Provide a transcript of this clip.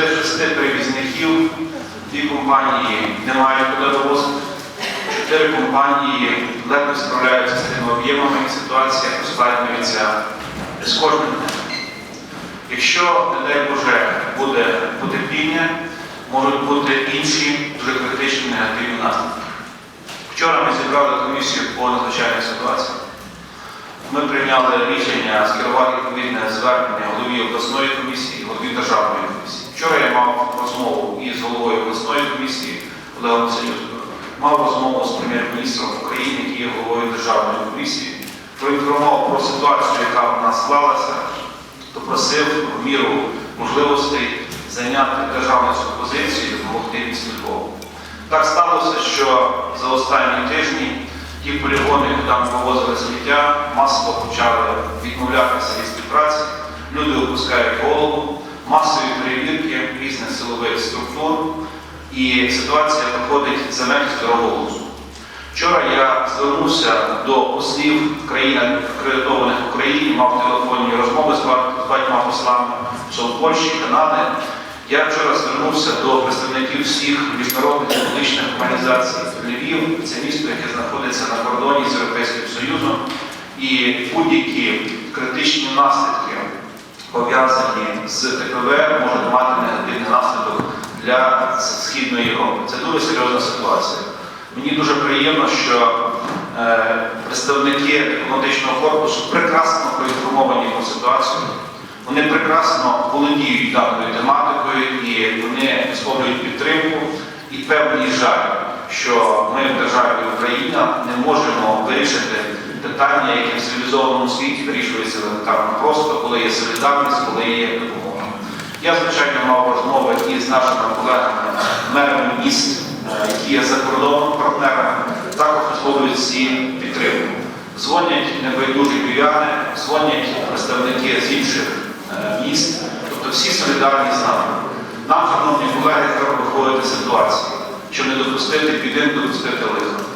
шести перевізників дві компанії не мають куди довозити. Чотири компанії ледве справляються з тими об'ємами, і ситуація ускладнюється з кожним днем. Якщо, не дай Боже, буде потерпіння, можуть бути інші дуже критичні негативні наслідки. Вчора ми зібрали комісію по надзвичайній ситуації. Ми прийняли рішення скерувати відповідне звернення голові обласної комісії, голові державної комісії. Вчора я мав розмову із головою обласної комісії Олегом Васильовським, мав розмову з прем'єр-міністром України, який є головою державної комісії, проінформував про ситуацію, яка в нас склалася, попросив в міру можливостей зайняти державницьку позицію і допомогти місту. Так сталося, що за останні тижні ті полігони, куди ми вивозили сміття, масово почали відмовлятися від співпраці. Люди опускають голову, масові перевірки різних силових структур, і ситуація доходить за межі здорового. Вчора я звернувся до послів країн акредитованих в Україні, мав телефонні розмови з ба- з багатьма послами, Польщі, Канади. Я вчора звернувся до представників всіх міжнародних екологічних організацій Львів. Це місто, яке знаходиться на кордоні з Європейським Союзом, і будь-які критичні наслідки, пов'язані з ТПВ, можуть мати негативний наслідок для Східної Європи. Це дуже серйозна ситуація. Мені дуже приємно, що е, представники дипломатичного корпусу прекрасно проінформовані про ситуацію. Вони прекрасно володіють даною тематикою і вони висловлюють підтримку і певний жаль, що ми в державі Україна не можемо вирішити питання, яке в цивілізованому світі вирішується елементарно просто, коли є солідарність, коли є допомога. Я, звичайно, мав розмови і з нашими колегами, мерами міст, е, які є за кордоном партнерами, також висловлюють всі підтримку. Дзвонять небайдужі кияни, дзвонять представники з інших е, міст, тобто всі солідарні з нами. Нам, шановні колеги, треба виходити з ситуації, щоб не допустити біди, допустити лиха.